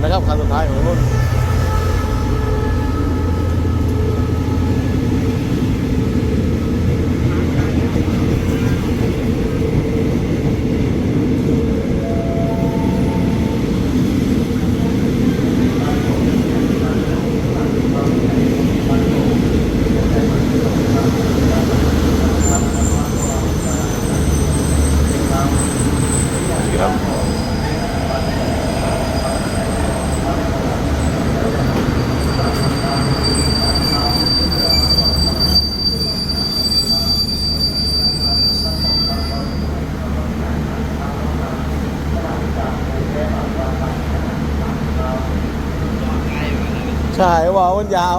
นะครับคันสุดท้ายของรุ่น ใช่ว่ามันยาว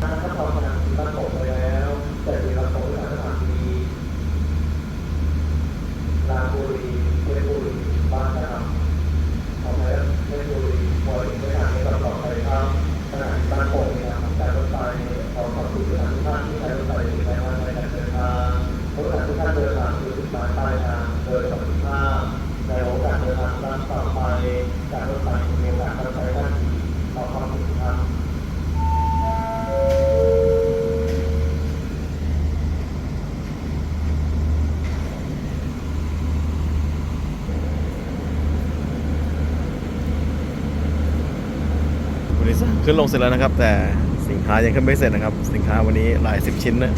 ถ้าถ้าพอขนาดที่ตั้งโตไปแล้วแต่ที่ตั้งที่สถานีลาบุรีเพชรบุรีบางกะทำไปแล้วเพชรบุรีบริเวณทางตลอดไปครับขนาดที่ตั้งโตเนี่ยการรถไฟของความสุขทงทานที่ใช้ ขึ้นลงเสร็จแล้วนะครับ แต่สินค้ายังขึ้นไม่เสร็จนะครับ สินค้าวันนี้หลายสิบชิ้นนะ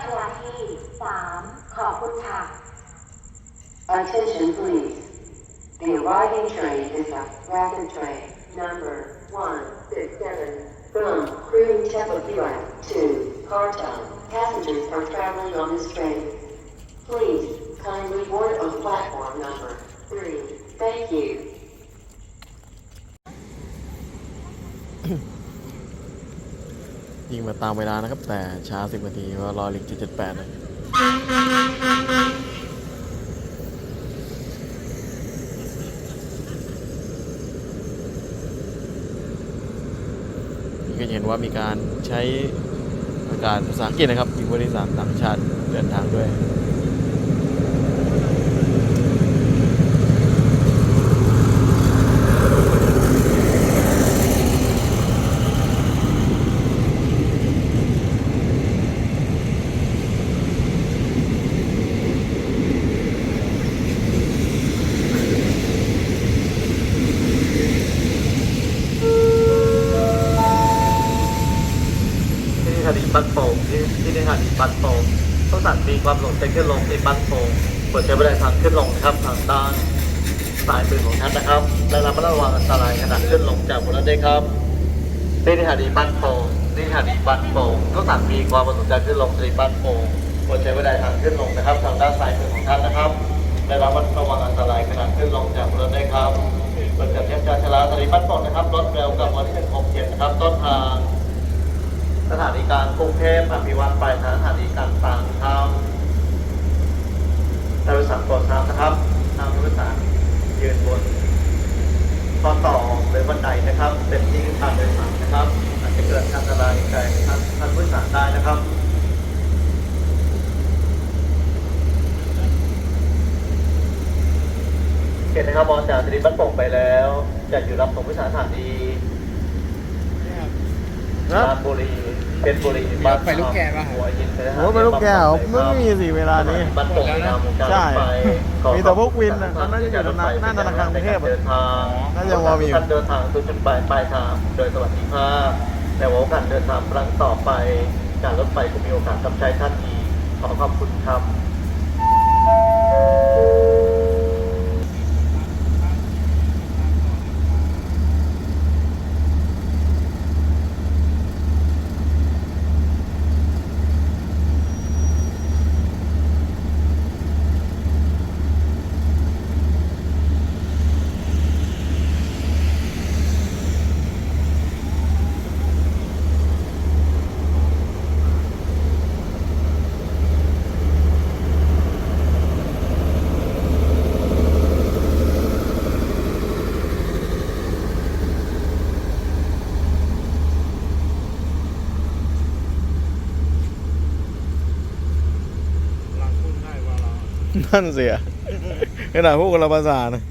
ที่ชาชลาที่ 3 ขอบคุณค่ะ Attention please. The arriving train is a rapid train number 167 from Crew Tepopua to Khartoum. Passengers are traveling on this train. ตามเวลานะครับ แต่ช้าสิบนาทีว่ารอลิง778นะนี่ก็เห็นว่ามีการใช้อากาศภาษาอังกฤษนะครับมีผู้โดยสารต่างชาติเดินทางด้วย ที่สถานีบ้านโป่งที่ที่สถานีบ้านโป่งต้องสั่งมีความหลงใจขึ้นลงที่บ้านโป่งเปิดใช้บริการทางขึ้นลงนะครับทางด้านสายปืนของท่านนะครับและระมัดระวังอันตรายขณะขึ้นลงจากบนรถได้วยครับที่สถานีบ้านโป่งที่สถานีบ้านโป่งต้องสั่งมีความประสงค์ใจขึ้นลงที่บ้านโป่งเปิดใช้บริการทางขึ้นลงนะครับ ทางด้านสายปืนของท่านนะครับและระมัดระวังอันตรายขณะขึ้นลงจากบนรถได้วยครับเปิดจัดเทียบการชะลาสถานีบ้านโป่งนะครับรถเร็วกับวันที่หนึ่งหกเจ็ดนะครับต้นทาง สถานีกลางกรุงเทพอภิวัตรไปทางสถานีกลางต่างครับท่านผู้โดยสารโปรดทราบนะครับทางผู้โดยสารยืนบนข้อต่อหรือบันไดนะครับ เป็นที่การโดยสารนะครับอาจจะเกิดอันตรายแก่ท่านท่านผู้โดยสารได้นะครับเห็นนะครับมองจากสถานีบ้านโป่งไปแล้ว จะอยู่รับส่งผู้โดยสารสถานีครับราชบุรี เพชรบุรีบ้านไปลูกแก้วป่ะหัวหินเลยนะโอ้ไปลูกแก้วไม่มีสิเวลานี้บ้านโป่งนามวงการใช่รถไฟขอมีแต่พวกวินน่ะน่าจะอยู่ตรงนั้นหน้าธนาคารกรุงเทพอะเดินทางน่าจะพอมีอยู่ท่านเดินทางสู่จุดหมายปลายทางโดยสวัสดิภาพแต่ว่าการเดินทางครั้งต่อไป การรถไฟจะมีโอกาสกำชัยท่านอีกขอขอบคุณครับ นั่นเสียขนาดพวกคนละภาษานะ